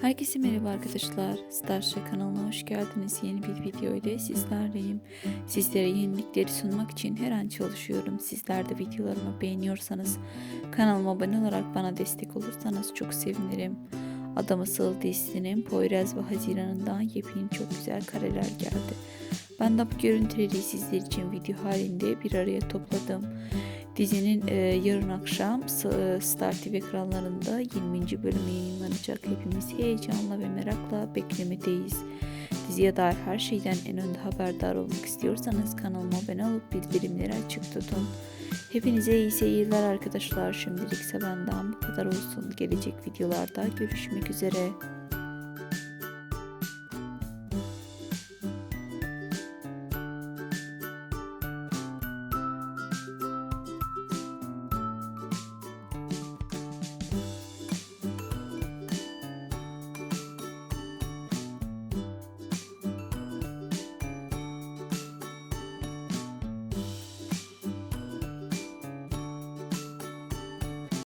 Herkese merhaba arkadaşlar. Starship kanalına hoş geldiniz. Yeni bir video ile sizlerleyim. Sizlere yenilikleri sunmak için her an çalışıyorum. Sizler de videolarımı beğeniyorsanız kanalıma abone olarak bana destek olursanız çok sevinirim. Adam Asıl dizisinin Poyraz ve Haziran'ından yepyeni çok güzel kareler geldi. Ben de bu görüntüleri sizler için video halinde bir araya topladım. Dizinin e, yarın akşam e, Star TV ekranlarında 20. bölümü yayınlanacak. Hepimiz heyecanla ve merakla beklemedeyiz. Diziye dair her şeyden en önde haberdar olmak istiyorsanız kanalıma abone olup bildirimleri açık tutun. Hepinize iyi seyirler arkadaşlar. Şimdilik ise benden bu kadar olsun. Gelecek videolarda görüşmek üzere.